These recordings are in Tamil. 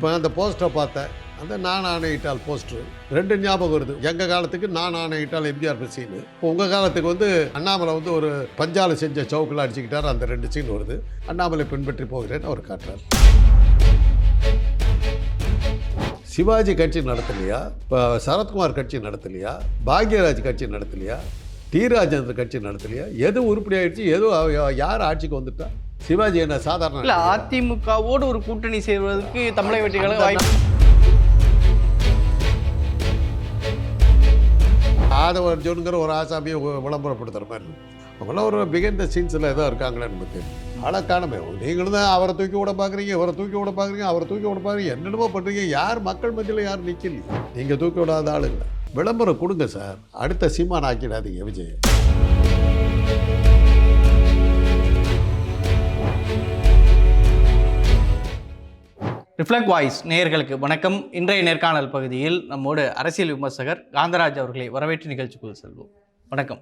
இப்போ அந்த போஸ்டரை பார்த்தேன். அந்த நான் ஆணையிட்டால் போஸ்டர். ரெண்டு ஞாபகம் வருது. எங்கள் காலத்துக்கு நான் ஆணையிட்டால் எம்ஜிஆர் சீனு இப்போ உங்கள் காலத்துக்கு வந்து அண்ணாமலை வந்து ஒரு பஞ்சால செஞ்ச சவுக்கில் அடிச்சுக்கிட்டார். அந்த ரெண்டு சீன் வருது. அண்ணாமலை பின்பற்றி போகிறேன்னு அவர் காட்டுறார். சிவாஜி கட்சி நடத்தலையா? இப்போ சரத்குமார் கட்சி நடத்தலையா? பாக்யராஜ் கட்சி நடத்தலையா? டி ராஜேந்திர கட்சி நடத்தலையா? எது உருப்படி ஆயிடுச்சு எதுவும் யார் ஆட்சிக்கு வந்துட்டா? சிவாஜி என்ன சாதாரண இல்ல அதிமுகவோடு ஒரு கூட்டணி சேர்வதற்கு தமிழக வெற்றிகளுக்கு வாய்ப்பு ஆதவ அர்ஜுனுங்கிற ஒரு ஆசாமியை விளம்பரப்படுத்துகிற மாதிரி. அவங்களாம் ஒரு பிகைண்ட் சீன்ஸில் ஏதோ இருக்காங்களேன்னு நமக்கு ஆனால் காணமே நீங்களும் தான் அவரை தூக்கி விட பார்க்குறீங்க இவரை தூக்கி விட பார்க்குறீங்க அவரை தூக்கி விட பார்க்குறீங்க என்னென்னமோ பண்ணுறீங்க யார் மக்கள் மத்தியில் யாரும் நிற்கலையே நீங்கள் தூக்கி விடாத ஆளுங்க. விளம்பரம் கொடுங்க சார். அடுத்த சீமான் ஆக்கிடாதீங்க விஜய். ரிஃப்ளெக்ட் வாய்ஸ் நேயர்களுக்கு வணக்கம். இன்றைய நேர்காணல் பகுதியில் நம்மோடு அரசியல் விமர்சகர் காந்தராஜ் அவர்களை வரவேற்று நிகழ்ச்சிக்குள் செல்வோம். வணக்கம்.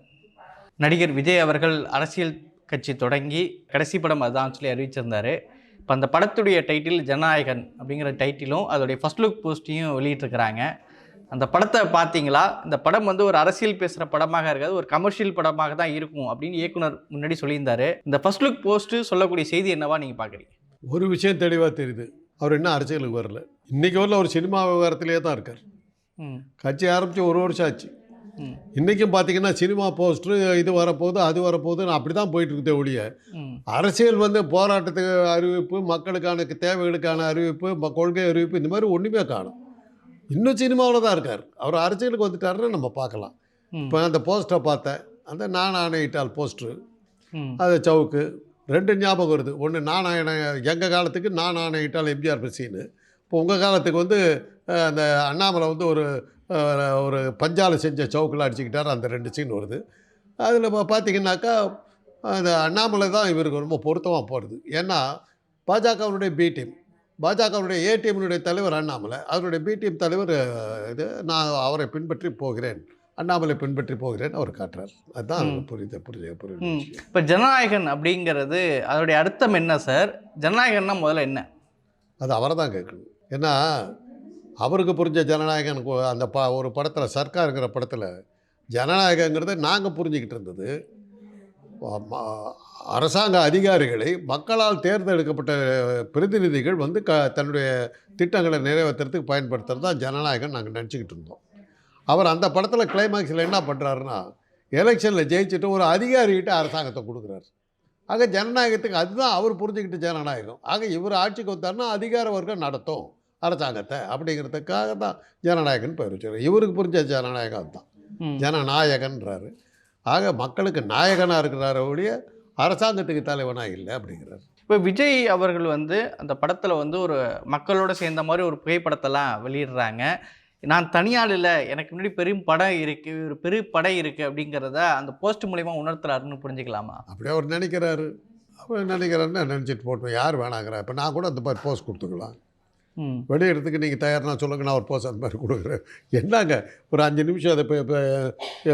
நடிகர் விஜய் அவர்கள் அரசியல் கட்சி தொடங்கி கடைசி படம் அதான் சொல்லி அறிவிச்சிருந்தார். இப்போ அந்த படத்துடைய டைட்டில் ஜனநாயகன் அப்படிங்கிற டைட்டிலும் அதோடைய ஃபர்ஸ்ட் லுக் போஸ்ட்டையும் வெளியிட்டிருக்கிறாங்க. அந்த படத்தை பார்த்தீங்களா? இந்த படம் வந்து ஒரு அரசியல் பேசுகிற படமாக இருக்காது ஒரு கமர்ஷியல் படமாக தான் இருக்கும் அப்படின்னு இயக்குனர் முன்னாடி சொல்லியிருந்தார். இந்த ஃபர்ஸ்ட் லுக் போஸ்ட்டு சொல்லக்கூடிய செய்தி என்னவா நீங்கள் பார்க்குறீங்க? ஒரு விஷயம் தெளிவாக தெரியுது. அவர் இன்னும் அரசியலுக்கு வரல. இன்றைக்கி வரல அவர் சினிமா விவகாரத்திலே தான் இருக்கார். கட்சி ஆரம்பித்து ஒரு வருஷம் ஆச்சு. இன்றைக்கும் பார்த்தீங்கன்னா சினிமா போஸ்டரு இது வரப்போகுது அது வரப்போகுதுன்னு அப்படி தான் போயிட்டு இருக்குதே ஒழிய அரசியல் வந்து போராட்டத்துக்கு அறிவிப்பு மக்களுக்கான தேவைகளுக்கான அறிவிப்பு ம- கொள்கை அறிவிப்பு இந்த மாதிரி ஒன்றுமே காணும். இன்னும் சினிமாவில் தான் இருக்கார். அவர் அரசியலுக்கு வந்துட்டாருன்னு நம்ம பார்க்கலாம். இப்போ அந்த போஸ்டரை பார்த்தேன். அந்த நான் ஆணையிட்டால் போஸ்டரு. அது சவுக்கு. ரெண்டு ஞாபகம் வருது. ஒன்று நான் எங்கள் காலத்துக்கு நான் ஆணையிட்டால் எம்ஜிஆர் சீனு இப்போ உங்கள் காலத்துக்கு வந்து அந்த அண்ணாமலை வந்து ஒரு ஒரு பஞ்சால் செஞ்ச சவுக்கில் அடிச்சுக்கிட்டார் அந்த ரெண்டு சீன் வருது. அதில் பார்த்தீங்கன்னாக்கா அந்த அண்ணாமலை தான் இவருக்கு ரொம்ப பொருத்தமாக போகிறது ஏன்னா பாஜகவினுடைய பி டீம் பாஜகவினுடைய ஏடிஎம்னுடைய தலைவர் அண்ணாமலை. அவருடைய பி டீம் தலைவர் இது நான் அவரை பின்பற்றி போகிறேன். அண்ணாமலை பின்பற்றி போகிறேன் அவர் காட்டுறார். அதுதான். புரியுது புரியுது புரியுது இப்போ ஜனநாயகன் அப்படிங்கிறது அதோடைய அர்த்தம் என்ன சார்? ஜனநாயகன்னா முதல்ல என்ன? அது அவரை தான் கேட்கணும். ஏன்னா அவருக்கு புரிஞ்ச ஜனநாயகன் அந்த ப ஒரு படத்தில் சர்க்காருங்கிற படத்தில் ஜனநாயகங்கிறத நாங்கள் புரிஞ்சுக்கிட்டு இருந்தது. அரசாங்க அதிகாரிகளை மக்களால் தேர்ந்தெடுக்கப்பட்ட பிரதிநிதிகள் வந்து க தன்னுடைய திட்டங்களை நிறைவேற்றுறதுக்கு பயன்படுத்துறது தான் ஜனநாயகம் நாங்கள் நினச்சிக்கிட்டு இருந்தோம். அவர் அந்த படத்தில் கிளைமாக்ஸில் என்ன பண்ணுறாருன்னா எலெக்ஷனில் ஜெயிச்சுட்டு ஒரு அதிகாரிகிட்ட அரசாங்கத்தை கொடுக்குறாரு. ஆக ஜனநாயகத்துக்கு அதுதான் அவர் புரிஞ்சுக்கிட்ட ஜனநாயகம். ஆக இவர் ஆட்சிக்கு வந்தாருன்னா அதிகார வர்க்கம் நடத்தும் அரசாங்கத்தை அப்படிங்கிறதுக்காக தான் ஜனநாயகன் பேர் வச்சுருக்காரு இவருக்கு புரிஞ்ச ஜனநாயகம் அதுதான். ஜனநாயகன்றாரு. ஆக மக்களுக்கு நாயகனாக இருக்கிறார ஒழிய அரசாங்கத்துக்கு தலைவனாக இல்லை அப்படிங்கிறார். இப்போ விஜய் அவர்கள் வந்து அந்த படத்தில் வந்து ஒரு மக்களோட சேர்ந்த மாதிரி ஒரு புகைப்படத்தெல்லாம் வெளியிடுறாங்க. நான் தனியாள் இல்லை எனக்கு முன்னாடி பெரும் படம் இருக்குது ஒரு பெரிய படை இருக்குது அப்படிங்கிறத அந்த போஸ்ட் மூலிமா உணர்த்துறாருன்னு புரிஞ்சுக்கலாமா? அப்படியே அவர் நினைக்கிறாரு. அவர் நினைக்கிறாருன்னு நினச்சிட்டு போட்டோம் யார் வேணாங்கிறா. இப்போ நான் கூட அந்த மாதிரி போஸ்ட் கொடுத்துக்கலாம். ம். வெளியிடறதுக்கு நீங்கள் தயார்னா சொல்லுங்க நான் ஒரு போஸ்ட் அந்த மாதிரி கொடுக்குறேன். என்னங்க? ஒரு அஞ்சு நிமிஷம் அதை இப்போ இப்போ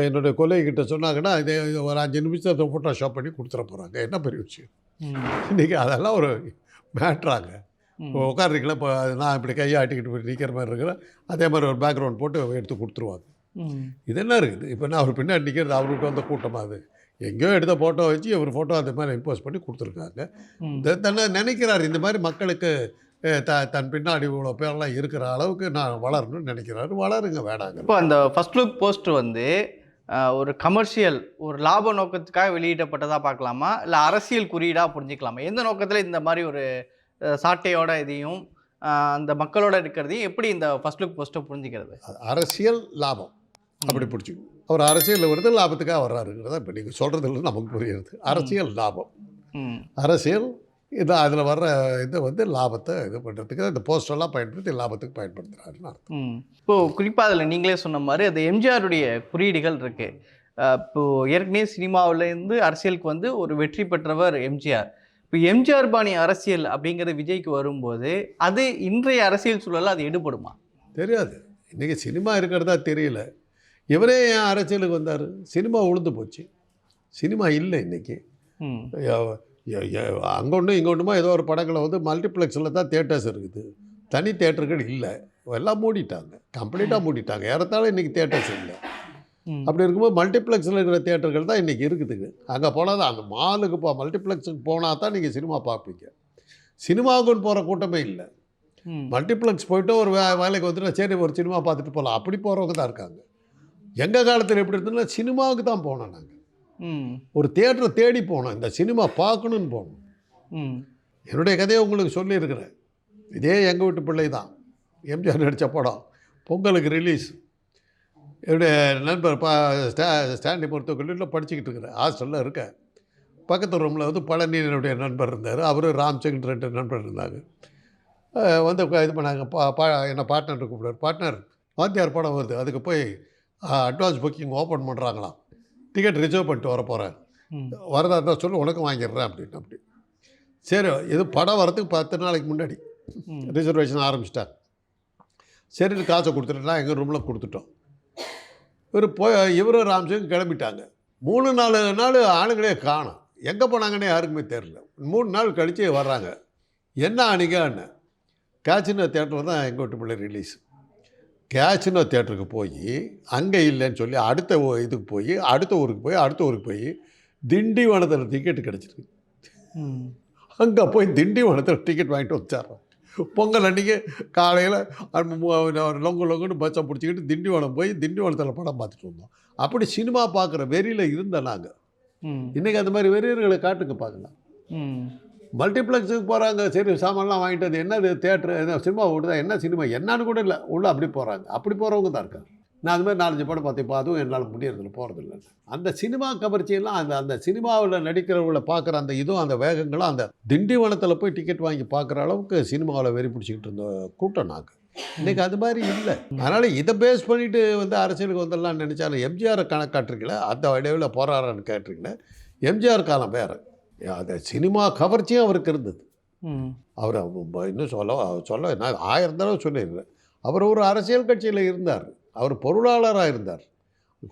என்னுடைய கொலைகிட்ட சொன்னாங்கன்னா இதே ஒரு அஞ்சு நிமிஷத்தை ஃபோட்டோஷாப் பண்ணி கொடுத்துட போகிறாங்க என்ன பெரிய விஷயம்? இன்றைக்கி அதெல்லாம் ஒரு மேட்ராங்க. இப்போ உட்காருறீங்களா? இப்போ நான் இப்படி கையாட்டிக்கிட்டு போய் நிற்கிற மாதிரி இருக்கிறேன் அதே மாதிரி ஒரு பேக்ரவுண்ட் போட்டு எடுத்து கொடுத்துருவாங்க. இது என்ன இருக்குது? இப்போ நான் அவர் பின்னாடி நிற்கிறது அவருக்கு வந்த கூட்டமாக அது? எங்கேயோ எடுத்த ஃபோட்டோ வச்சு இவர் ஃபோட்டோ அந்த மாதிரி இம்போஸ் பண்ணி கொடுத்துருக்காங்க. தன்னை நினைக்கிறார். இந்த மாதிரி மக்களுக்கு த தன் பின்னாடி இவ்வளோ பேர்லாம் இருக்கிற அளவுக்கு நான் வளரணும்னு நினைக்கிறாரு. வளருங்க வேணாங்க இப்போ அந்த ஃபர்ஸ்ட் லுக் போஸ்ட் வந்து ஒரு கமர்ஷியல் ஒரு லாப நோக்கத்துக்காக வெளியிடப்பட்டதா பார்க்கலாமா? இல்லை அரசியல் குறியீடாக புரிஞ்சுக்கலாமா? எந்த நோக்கத்தில் இந்த மாதிரி ஒரு சாட்டையோட இதையும் அந்த மக்களோட இருக்கிறதையும் எப்படி இந்த ஃபர்ஸ்ட் லுக் போஸ்ட்டை புரிஞ்சுக்கிறது? அரசியல் லாபம். அப்படி பிடிச்சி அவர் அரசியலில் வருது லாபத்துக்காக வர்றாருங்கிறத இப்போ நீங்கள் சொல்கிறதுல நமக்கு புரியுது. அரசியல் லாபம். அரசியல் இது அதில் வர்ற இது வந்து லாபத்தை இது பண்ணுறதுக்கு இந்த போஸ்டெல்லாம் பயன்படுத்தி லாபத்துக்கு பயன்படுத்துகிறாருன்னு அர்த்தம். இப்போது குறிப்பாக அதில் நீங்களே சொன்ன மாதிரி அது எம்ஜிஆருடைய குறியீடுகள் இருக்குது இப்போது ஏற்கனவே சினிமாவிலேருந்து அரசியலுக்கு வந்து ஒரு வெற்றி பெற்றவர் எம்ஜிஆர். இப்போ எம்ஜிஆர் பாணி அரசியல் அப்படிங்கிறது விஜய்க்கு வரும்போது அது இன்றைய அரசியல் சூழலில் அது எடுபடுமா? தெரியாது. இன்றைக்கி சினிமா இருக்கிறதா தெரியல. இவரே ஏன் அரசியலுக்கு வந்தார்? சினிமா உளுந்து போச்சு. சினிமா இல்லை இன்றைக்கி ம். அங்கொன்றும் இங்கொன்றுமா ஏதோ ஒரு படங்களை வந்து மல்டிப்ளெக்ஸில் தான் தேட்டர்ஸ் இருக்குது. தனி தேட்டர்கள் இல்லை. எல்லாம் மூடிட்டாங்க. கம்ப்ளீட்டாக மூடிட்டாங்க. ஏறத்தாழ இன்றைக்கி தேட்டர்ஸ் இல்லை. அப்படி இருக்கும்போது மல்டிப்ளெக்ஸில் இருக்கிற தேட்டர்கள் தான் இன்றைக்கி இருக்குதுங்க. அங்கே போனால் தான் அந்த மாலுக்கு போ மல்டிப்ளெக்ஸுக்கு போனால் தான் நீங்கள் சினிமா பார்ப்பீங்க. சினிமாவுக்குன்னு போகிற கூட்டமே இல்லை. மல்டிப்ளெக்ஸ் போயிட்டு ஒரு வே வேலைக்கு வந்துட்டு சரி ஒரு சினிமா பார்த்துட்டு போகலாம் அப்படி போகிறவங்க தான் இருக்காங்க. எங்கள் காலத்தில் எப்படி இருந்ததுன்னா சினிமாவுக்கு தான் போனோம் நாங்கள். ஒரு தேட்டரை தேடி போனோம். இந்த சினிமா பார்க்கணுன்னு போனோம். என்னுடைய கதையை உங்களுக்கு சொல்லியிருக்கிறேன். இதே எங்கள் வீட்டு பிள்ளை தான். எம்ஜிஆர் நடித்த படம். பொங்கலுக்கு ரிலீஸ் என்னுடைய நண்பர் பா ஸ்டா ஸ்டாண்டி மருத்துவக்கல்லூரியில் படிச்சுக்கிட்டு இருக்கிறேன் ஹாஸ்டலில் இருக்கேன் பக்கத்து ரூமில் வந்து பழனி என்னுடைய நண்பர் இருந்தார். அவரு ராம்சங்கர் ரெண்டு நண்பர் இருந்தாங்க வந்து இது பண்ணாங்க. பா பா என்ன பார்ட்னர் கூப்பிடுவார். பார்ட்னர் வாத்தியார் படம் வருது. அதுக்கு போய் அட்வான்ஸ் புக்கிங் ஓப்பன் பண்ணுறாங்களாம் டிக்கெட் ரிசர்வ் பண்ணிட்டு வர போகிறேன். வரதா இருந்தால் சொல்லு உனக்கும் வாங்கிடுறேன் அப்படின்னு அப்படி. சரி இது படம் வரதுக்கு பத்து நாளைக்கு முன்னாடி. ரிசர்வேஷன் ஆரம்பிச்சிட்டாங்க சரின்னு காசை கொடுத்துட்டா எங்கள் ரூமில் கொடுத்துட்டோம். இவர் போய் இவரும் ராம்சிங் கிளம்பிட்டாங்க. மூணு நாலு நாள் ஆளுங்களே காணும். எங்கே போனாங்கன்னே யாருக்குமே தெரில மூணு நாள் கழித்து வர்றாங்க. என்ன அன்றைக்கான்னு கேச்சினோ தேட்டர் தான் எங்கள் வீட்டு பிள்ளை ரிலீஸ் கேச்சினோ தேட்டருக்கு போய் அங்கே இல்லைன்னு சொல்லி அடுத்த இதுக்கு போய் அடுத்த ஊருக்கு போய் அடுத்த ஊருக்கு போய் திண்டிவனத்தில் டிக்கெட் கிடச்சிருக்கு. அங்கே போய் திண்டிவனத்தில் டிக்கெட் வாங்கிட்டு வச்சாரோம் பொங்கல் அன்றைக்கி காலையில் லொங்கு லொங்குன்னு பஸ்ஸை பிடிச்சிக்கிட்டு திண்டிவனம் போய் திண்டிவனத்தில் படம் பார்த்துட்டு வந்தோம். அப்படி சினிமா பார்க்குற வெறியில் இருந்தோம் நாங்கள். இன்றைக்கி அந்த மாதிரி வெறியர்களை காட்டுங்க பார்க்கலாம். மல்டிப்ளெக்ஸுக்கு போகிறாங்க சரி சாமான்லாம் வாங்கிட்டு வந்து என்னது தேட்டரு என்ன சினிமா ஓடுதா என்ன சினிமா என்னன்னு கூட இல்லை உள்ள அப்படி போகிறாங்க அப்படி போகிறவங்க தான் இருக்காங்க. நான் அது மாதிரி நாலஞ்சு படம் பார்த்து இப்போ அதுவும் என்னால் முடியறதில்ல போகிறதில்ல அந்த சினிமா கவர்ச்சியெல்லாம் அந்த அந்த சினிமாவில் நடிக்கிறவங்கள பார்க்குற அந்த இதுவும் அந்த வேகங்களும் அந்த திண்டிவனத்தில் போய் டிக்கெட் வாங்கி பார்க்குற அளவுக்கு சினிமாவில் வெறி பிடிச்சிக்கிட்டு இருந்த கூட்டம் நாங்கள் இன்றைக்கி அது மாதிரி இல்லை. அதனால் இதை பேஸ் பண்ணிட்டு வந்து அரசியலுக்கு வந்துடலாம்னு நினச்சாலும் எம்ஜிஆரை கணக்காட்டுறீங்களே அந்த இடையில் போராடுறான்னு கேட்டிருக்கீங்களே எம்ஜிஆர் காலம் வேறு. அந்த சினிமா கவர்ச்சியும் அவருக்கு இருந்தது. அவர் அவ- இன்னும் சொல்ல சொல்ல நான் ஆயிரம் தடவை சொல்லிடுறேன் அவர் ஒரு அரசியல் கட்சியில் இருந்தார். அவர் பொருளாளராக இருந்தார்.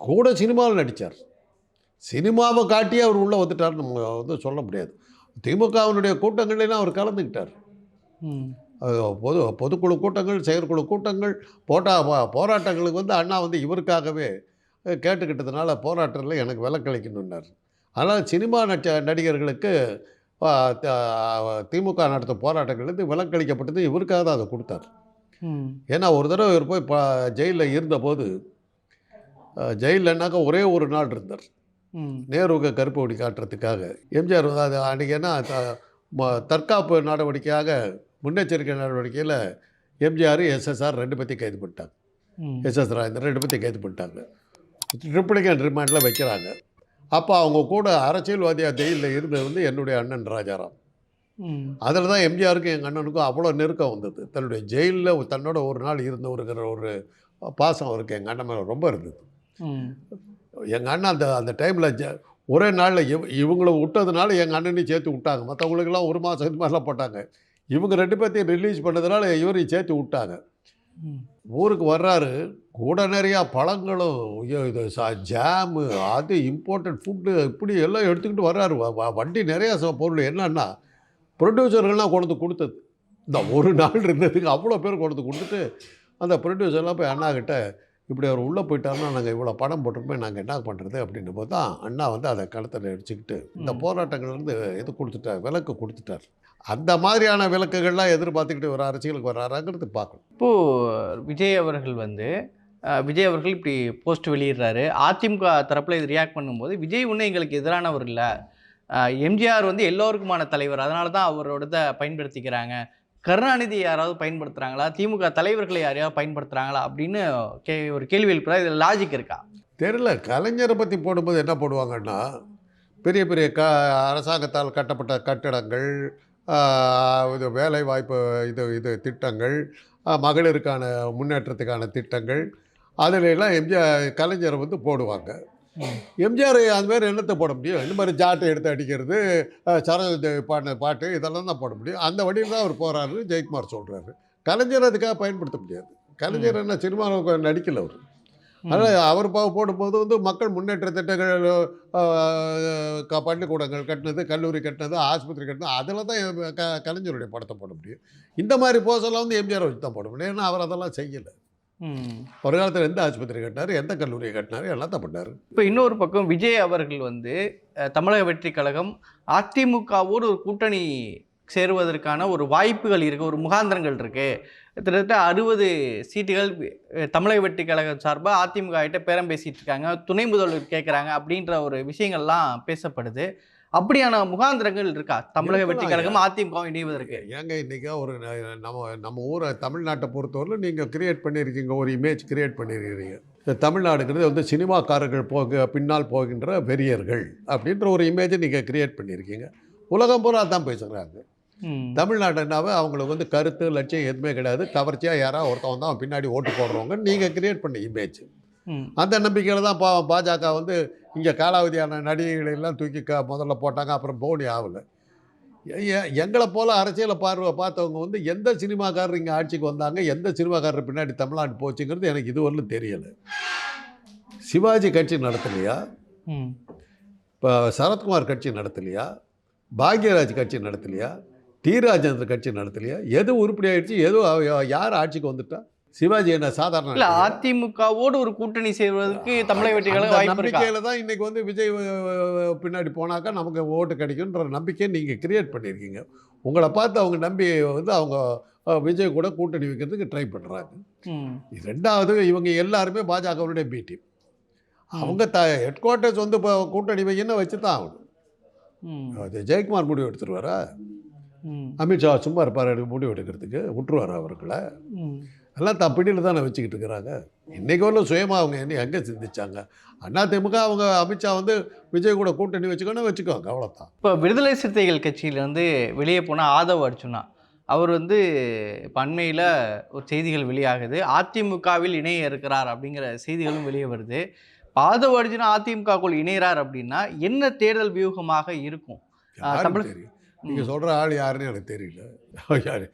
கூட சினிமாவில் நடித்தார் சினிமாவை காட்டி அவர் உள்ளே வந்துட்டார் நம்ம வந்து சொல்ல முடியாது. திமுகவினுடைய கூட்டங்கள்லாம் அவர் கலந்துக்கிட்டார். பொது பொதுக்குழு கூட்டங்கள் செயற்குழு கூட்டங்கள் போட்டா போராட்டங்களுக்கு வந்து அண்ணா வந்து இவருக்காகவே கேட்டுக்கிட்டதுனால போராட்டத்தில் எனக்கு விலக்களிக்கணுன்னார் அதனால் சினிமா நட்ச நடிகர்களுக்கு திமுக நடத்தும் போராட்டங்களுக்கு விலக்களிக்கப்பட்டது இவருக்காக தான் அதை கொடுத்தார். ஏன்னா ஒரு தடவை இவர் போய் ப ஜெயிலில் இருந்தபோது ஜெயிலன்னாக்கா ஒரே ஒரு நாள் இருந்தார் ம். நேருவுக்கு கருப்பு கொடி காட்டுறதுக்காக எம்ஜிஆர் அது அன்றைக்கி என்ன தற்காப்பு நடவடிக்கையாக முன்னெச்சரிக்கை நடவடிக்கையில் எம்ஜிஆர் எஸ்எஸ்ஆர் ரெண்டு பேர்த்தையும் கைது பண்ணிட்டாங்க. எஸ்எஸ் ராஜேந்திரன் ரெண்டு பேர்த்தையும் கைது பண்ணிட்டாங்க ட்ரிப்ளிகன் ரிமாண்டில் வைக்கிறாங்க அப்போ அவங்க கூட அரசியல்வாதியாக ஜெயிலில் இருந்தது வந்து என்னுடைய அண்ணன் ராஜாராம். அதில் தான் எம்ஜிஆருக்கும் எங்கள் அண்ணனுக்கும் அவ்வளோ நெருக்கம் வந்தது. தன்னுடைய ஜெயிலில் தன்னோட ஒரு நாள் இருந்தவருங்கிற ஒரு பாசம் அவருக்கு எங்கள் அண்ணன் மேலே ரொம்ப இருந்தது. எங்கள் அண்ணன் அந்த அந்த டைமில் ஜ ஒரே நாளில் இவ இவங்கள விட்டதுனால எங்கள் அண்ணனையும் சேர்த்து விட்டாங்க. மற்றவங்களுக்கெல்லாம் ஒரு மாதம் இது மாதிரிலாம் போட்டாங்க. இவங்க ரெண்டு பேர்த்தையும் ரிலீஸ் பண்ணதுனால இவரையும் சேர்த்து விட்டாங்க. ஊருக்கு வர்றாரு. கூட நிறையா பழங்களும் இது ஜாமு அது இம்பார்ட்டன்ட் ஃபுட்டு இப்படி எல்லாம் எடுத்துக்கிட்டு வர்றாரு. வண்டி நிறையா பொருள் என்னன்னா ப்ரொடியூசர்கள்லாம் கொண்டு கொடுத்தது. இந்த ஒரு நாள் இருந்ததுக்கு அவ்வளோ பேர் கொண்டு கொடுத்துட்டு அந்த ப்ரொடியூசர்லாம் போய் அண்ணா கிட்ட இப்படி அவர் உள்ளே போயிட்டாருன்னா நாங்கள் இவ்வளோ பணம் போட்டிருப்போம் நாங்கள் என்ன பண்ணுறது? அப்படின்னும் போது தான் அண்ணா வந்து அதை கழுத்தில் அடிச்சுக்கிட்டு இந்த. போராட்டங்கள்லேருந்து இது கொடுத்துட்டார் விலக்கு கொடுத்துட்டார். அந்த மாதிரியான விளக்குகள்லாம் எதிர்பார்த்துக்கிட்டு ஒரு அரசியலுக்கு வர்றாராங்கிறது பார்க்கணும். இப்போது விஜய் அவர்கள் வந்து விஜய் அவர்கள் இப்படி போஸ்ட் வெளியிடுறாரு. அதிமுக தரப்பில் இது ரியாக்ட் பண்ணும்போது விஜய் ஒன்றும் எங்களுக்கு எதிரானவர் இல்லை. எம்ஜிஆர் வந்து எல்லோருக்குமான தலைவர். அதனால தான் அவரோட பயன்படுத்திக்கிறாங்க. கருணாநிதி யாராவது பயன்படுத்துகிறாங்களா திமுக தலைவர்களை யாரையாவது பயன்படுத்துகிறாங்களா அப்படின்னு கே ஒரு கேள்வி எழுப்புறா. இதில் லாஜிக் இருக்கா? தெரியல. கலைஞரை பற்றி போடும்போது என்ன போடுவாங்கன்னா பெரிய பெரிய க அரசாங்கத்தால் கட்டப்பட்ட கட்டடங்கள் இது வேலை வாய்ப்பு இது இது திட்டங்கள் மகளிருக்கான முன்னேற்றத்துக்கான திட்டங்கள் அதிலெல்லாம் எம்ஜிஆர் கலைஞரை வந்து போடுவாங்க. எம்ஜிஆர் அது மாதிரி என்னத்தை போட முடியும். இந்த மாதிரி ஜாட்டை எடுத்து அடிக்கிறது சரோஜதேவி பாடின பாட்டு இதெல்லாம் தான் போட முடியும். அந்த வழியில் தான் அவர் போகிறாரு ஜெயக்குமார் சொல்கிறாரு கலைஞர் அதுக்காக பயன்படுத்த முடியாது. கலைஞர் என்ன சினிமாவுக்கு நடிக்கல அவர். அதனால் அவர் போடும்போது வந்து மக்கள் முன்னேற்ற திட்டங்கள் பள்ளிக்கூடங்கள் கட்டினது கல்லூரி கட்டினது ஆஸ்பத்திரி கட்டினது அதில் தான் க கலைஞருடைய படத்தை போட முடியும். இந்த மாதிரி போஸெல்லாம் வந்து எம்ஜிஆர் வச்சு தான் போட முடியும். ஏன்னா அவர் அதெல்லாம் செய்யலை. ஒரு காலத்தில் எந்த ஆஸ்பத்திரி கட்டினார் எந்த கல்லூரியை கட்டினார் எல்லாம் தான் பண்ணார். இப்போ இன்னொரு பக்கம் விஜய் அவர்கள் வந்து தமிழக வெற்றி கழகம் அதிமுகவோடு ஒரு கூட்டணி சேருவதற்கான ஒரு வாய்ப்புகள் இருக்குது ஒரு முகாந்திரங்கள் இருக்குது கிட்டத்தட்ட அறுபது சீட்டுகள் தமிழக வெற்றி கழகம் சார்பாக அதிமுக கிட்ட பேரம் பேசிட்டு இருக்காங்க துணை முதல்வர் கேட்குறாங்க அப்படின்ற ஒரு விஷயங்கள்லாம் பேசப்படுது. அப்படியான முகாந்திரங்கள் இருக்கா? தமிழக வெற்றி கழகம் அதிமுக இணைவதற்கு. ஏங்க இன்றைக்கி ஒரு நம்ம நம்ம ஊரை தமிழ்நாட்டை பொறுத்தவரையிலும் நீங்கள் கிரியேட் பண்ணியிருக்கீங்க ஒரு இமேஜ் கிரியேட் பண்ணியிருக்கிறீங்க. இந்த தமிழ்நாடுங்கிறது வந்து சினிமாக்காரர்கள் போக பின்னால் போகின்ற வெறியர்கள் அப்படின்ற ஒரு இமேஜை நீங்கள் கிரியேட் பண்ணியிருக்கீங்க. உலகம் பூரா தான் பேசுகிறாங்க. தமிழ்நாடுனாவே அவங்களுக்கு வந்து கருத்து லட்சியம் எதுவுமே கிடையாது. கவர்ச்சியாக யாராவது ஒருத்தவங்க தான் பின்னாடி ஓட்டு போடுறவங்க நீங்கள் கிரியேட் பண்ண இமேஜ். அந்த நம்பிக்கையில் தான் பா பாஜக வந்து இங்கே காலாவதியான நடிகைகளை எல்லாம் தூக்கி க முதல்ல போட்டாங்க அப்புறம் போனி ஆகலை. எங்களை போல் அரசியலை பார்வை பார்த்தவங்க வந்து எந்த சினிமாக்காரர் இங்கே ஆட்சிக்கு வந்தாங்க எந்த சினிமாக்காரர் பின்னாடி தமிழ்நாடு போச்சுங்கிறது எனக்கு இதுவரையிலும் தெரியலை. சிவாஜி கட்சி நடத்தலையா. இப்போ சரத்குமார் கட்சி நடத்தலையா? பாக்யராஜ் கட்சி நடத்தலையா? டி. ராஜேந்திர கட்சி நடத்தலையா? எது உருப்படி ஆயிடுச்சு எது அவ- யார் ஆட்சிக்கு வந்துட்டா? சிவாஜி என்ன சாதாரண இல்ல? அதிமுகவோடு ஒரு கூட்டணி சேருவதற்கு தமிழக வெற்றி அந்த கழகம் வாய்ப்பு நம்பிக்கையில தான் இன்னைக்கு வந்து விஜய் பின்னாடி போனாக்கா நமக்கு ஓட்டு கிடைக்குன்ற நம்பிக்கையை நீங்கள் கிரியேட் பண்ணியிருக்கீங்க உங்களை பார்த்து அவங்க நம்பி வந்து அவங்க விஜய் கூட கூட்டணி வைக்கிறதுக்கு ட்ரை பண்ணுறாங்க. ரெண்டாவது இவங்க எல்லாருமே பாஜகவுடைய பி டீம் அவங்க த ஹெட் குவார்ட்டர்ஸ் வந்து இப்போ கூட்டணி வைக்கணும் வச்சு தான் ஆகணும். அது ஜெயக்குமார் முடிவு எடுத்துருவாரா. அமித்ஷா சும்மா இருப்பார் முடிவு எடுக்கிறதுக்கு விட்டுருவாரா அவர்களை. எல்லாம் தப்பிடியில் தானே வச்சுக்கிட்டு இருக்கிறாங்க. இன்றைக்கு வரலும் சுயமாக அவங்க என்ன எங்கே சிந்திச்சாங்க? அண்ணா திமுக அவங்க அமித்ஷா வந்து விஜய் கூட கூட்டணி வச்சுக்கணும் வச்சுக்கோங்க அவ்வளோதான் இப்போ விடுதலை சிறுத்தைகள் கட்சியிலேருந்து வெளியே போன ஆதவ் அர்ஜுனா அவர் வந்து இப்ப அண்மையில் ஒரு செய்திகள் வெளியாகுது. அதிமுகவில் இணைய இருக்கிறார் அப்படிங்கிற செய்திகளும் வெளியே வருது. ஆதவ் அர்ஜுனா அதிமுகக்குள் இணைகிறார் அப்படின்னா என்ன தேர்தல் வியூகமாக இருக்கும்? தமிழ்- நீங்கள் சொல்கிற ஆள் யாருன்னு எனக்கு தெரியல. யாரு?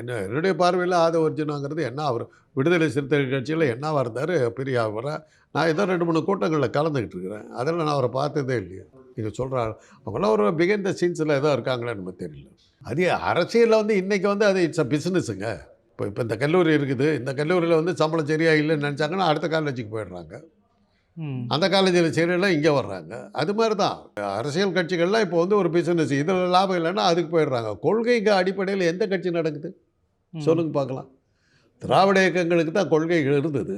என்ன என்னுடைய பார்வையில் ஆதவ அர்ஜுனாங்கிறது என்ன அவர் விடுதலை சிறுத்தைகள் கட்சியில் என்னவா இருந்தார் பெரிய அவரை நான் ஏதோ ரெண்டு மூணு கூட்டங்களில் கலந்துக்கிட்டு இருக்கிறேன். அதில் நான் அவரை பார்த்ததே இல்லையா. நீங்கள் சொல்கிற ஆள் அவங்களாம் ஒரு பிகைன் த சீன்ஸில் ஏதோ இருக்காங்களான்னு நமக்கு தெரியல. அது அரசியலில் வந்து இன்றைக்கி வந்து அது இட்ஸ் அ பிஸ்னஸுங்க இப்போ இப்போ இந்த கல்லூரி இருக்குது. இந்த கல்லூரியில் வந்து சம்பளம் சரியாக இல்லைன்னு நினச்சாங்கன்னா அடுத்த காலேஜுக்கு போயிடுறாங்க. அந்த காலேஜில் சரியில்லை இங்கே வர்றாங்க. அது மாதிரி தான் அரசியல் கட்சிகள்லாம் இப்போ வந்து ஒரு பிஸ்னஸ் இதில் லாபம் இல்லைன்னா அதுக்கு போயிடுறாங்க. கொள்கைக்கு அடிப்படையில் எந்த கட்சி நடக்குது. சொல்லுங்க பார்க்கலாம். திராவிட இயக்கங்களுக்கு தான் கொள்கைகள் இருந்தது.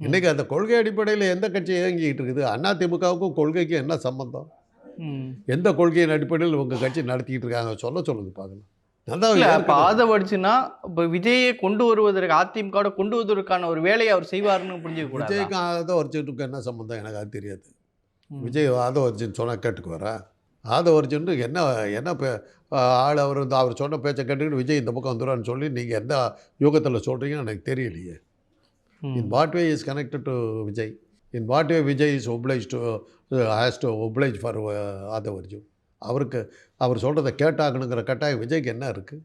இன்றைக்கி அந்த கொள்கை அடிப்படையில் எந்த கட்சி இயங்கிக்கிட்டு இருக்குது? அண்ணா திமுகவுக்கும் கொள்கைக்கும் என்ன சம்பந்தம்? ம். எந்த கொள்கையின் அடிப்படையில் உங்கள் கட்சி நடத்திக்கிட்டு இருக்காங்க? சொல்ல சொல்லுங்க பார்க்கலாம். அர்ஜுனா இப்போ விஜயை கொண்டு வருவதற்கு அதிமுக கொண்டு வருவதற்கான ஒரு வேலையை அவர் செய்வாருன்னு புரிஞ்சுக்க கூடாது? விஜய்க்கும் ஆதவ அர்ஜுனுக்கும் என்ன சம்பந்தம்? எனக்கு அது தெரியாது. விஜய் ஆதவ அர்ஜுன் சொன்னால் கேட்டுக்குவாரா? ஆதவ அர்ஜுன் என்ன என்ன பே ஆள் அவர் வந்து அவர் சொன்ன பேச்சை கேட்டுக்கிட்டு விஜய் இந்த பக்கம் வந்துடுவான்னு சொல்லி நீங்கள் எந்த யுகத்தில் சொல்கிறீங்கன்னு எனக்கு தெரியலையே. In what way is connected to Vijay? In what way Vijay is oblige to has to oblige for Aadhav Arjun அவருக்கு அவர் சொல்கிறத கேட்டாகணுங்கிற கட்டாயம் விஜய்க்கு என்ன இருக்குது.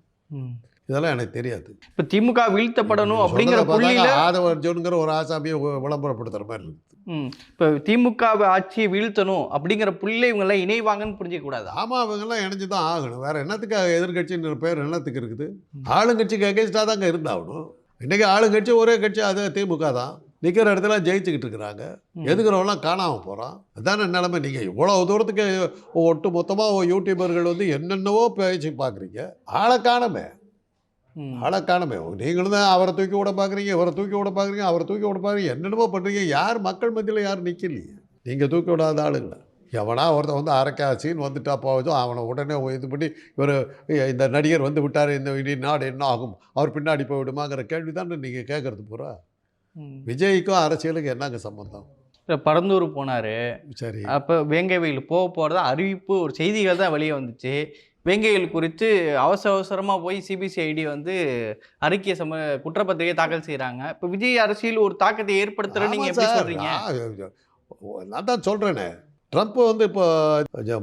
இதெல்லாம் எனக்கு தெரியாது. இப்ப திமுக வீழ்த்தப்படணும் அப்படிங்கிற புள்ளியில ஆதவ அர்ஜுனுங்கிற ஒரு ஆசாமியை விளம்பரப்படுத்துகிற மாதிரி இருக்குது. இப்ப திமுக ஆட்சியை வீழ்த்தணும் அப்படிங்கிற புள்ளியில இவங்க எல்லாம் இணைவாங்கன்னு புரிஞ்சுக்க கூடாதா? ஆமாம் அவங்கெல்லாம் இணைஞ்சு தான் ஆகணும். வேறு என்னத்துக்கு எதிர்கட்சின்ற பேர் என்னத்துக்கு இருக்குது? ஆளுங்கட்சிக்கு அகேன்ஸ்டாக தாங்க இருந்தாகணும். இன்றைக்கி ஆளுங்கட்சி ஒரே கட்சி அது திமுக தான். நிற்கிற இடத்துல ஜெயிச்சுக்கிட்டு இருக்கிறாங்க. ம். எதுக்குறவங்களாம் காணாமல் போகிறான் அதான நிலைமை. நீங்கள் இவ்வளோ தூரத்துக்கு ஒட்டு மொத்தமாக யூடியூபர்கள் வந்து என்னென்னவோ பேசி பார்க்குறீங்க. ஆளை காணமே. ஆளை காணமே. நீங்களும் தான் அவரை தூக்கி விட பார்க்குறீங்க இவரை தூக்கி விட பார்க்குறீங்க அவரை தூக்கி விட பார்க்குறீங்க. என்னென்னமோ பண்ணுறீங்க யார் மக்கள் மத்தியில் யாரும் நிற்கலையே நீங்கள் தூக்கி விடாத ஆளுங்கள. எவனா ஒருத்தன் வந்து அரைக்கா சீன் வந்துட்டா போவதும் அவனை உடனே இது பண்ணி இவர் இந்த நடிகர் வந்து விட்டார். இந்த இனி நாடு என்ன ஆகும்? அவர் பின்னாடி போய்விடுமாங்கிற கேள்வி தானே நீங்கள் கேட்குறது பூரா. விஜய்க்கும் அரசியலுக்கு என்னங்க சம்பந்தம்? இப்ப பரந்தூர் போனாரு. சரி. அப்ப வேங்கைவெயில் போக போறதா அறிவிப்பு ஒரு செய்திகள் தான் வெளியே வந்துச்சு. வேங்கைவெயில் குறித்து அவசர அவசரமா போய் சிபிசிஐடி வந்து அறிக்கை சம குற்றப்பத்திரிகை தாக்கல் செய்றாங்க. இப்ப விஜய் அரசியல் ஒரு தாக்கத்தை ஏற்படுத்துற நீங்க ஆமா எப்படி சார். சொல்றீங்க? நான் தான் சொல்கிறேனே ட்ரம்ப் வந்து இப்போ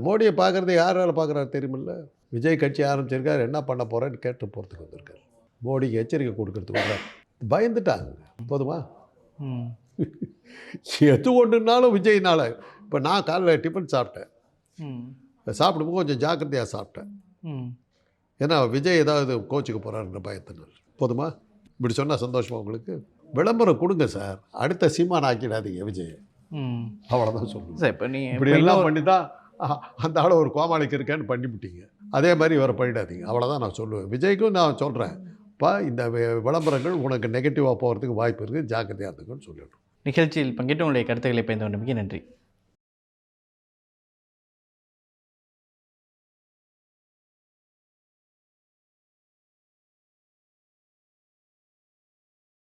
மோடியை பார்க்குறது யாரால் பார்க்குறாரு தெரியுமில்ல? விஜய் கட்சி ஆரம்பிச்சிருக்காரு என்ன பண்ண போகிறேன்னு கேட்டு போகிறதுக்கு வந்திருக்காரு. மோடிக்கு எச்சரிக்கை கொடுக்கறதுக்கு. பயந்துட்டாங்க. போதுமா? ம். எது ஒன்றுனாலும் விஜய்னால. இப்போ நான் காலைல டிஃபன் சாப்பிட்டேன். ம். சாப்பிடும்போது கொஞ்சம் ஜாக்கிரதையாக சாப்பிட்டேன். ம். ஏன்னா விஜய் ஏதாவது கோச்சுக்கு போகிறாருன்ற பயத்தினால். போதுமா? இப்படி சொன்னால் சந்தோஷமா உங்களுக்கு? விளம்பரம் கொடுங்க சார். அடுத்த சீமான் ஆக்கிடாதீங்க விஜய். ம். அவ்வளோதான் சொல்லுங்கள் சார் இப்போ நீங்கள் இப்படி எல்லாம் பண்ணி தான் அந்த ஆளை ஒரு கோமாளிக்கு இருக்கேன்னு பண்ணிவிட்டீங்க. அதே மாதிரி இவரை பண்ணிடாதீங்க. அவ்வளோதான் நான் சொல்லுவேன். விஜய்க்கும் நான் சொல்கிறேன் பா இந்த விளம்பரங்கள் உனக்கு நெகட்டிவாக போகிறதுக்கு வாய்ப்பு இருக்குது ஜாக்கிரதையாக இருக்குன்னு சொல்லிடுறோம் நிகழ்ச்சியில் பங்கேற்று உங்களுடைய கருத்துக்களை பயந்து கொண்டமைக்கு நன்றி.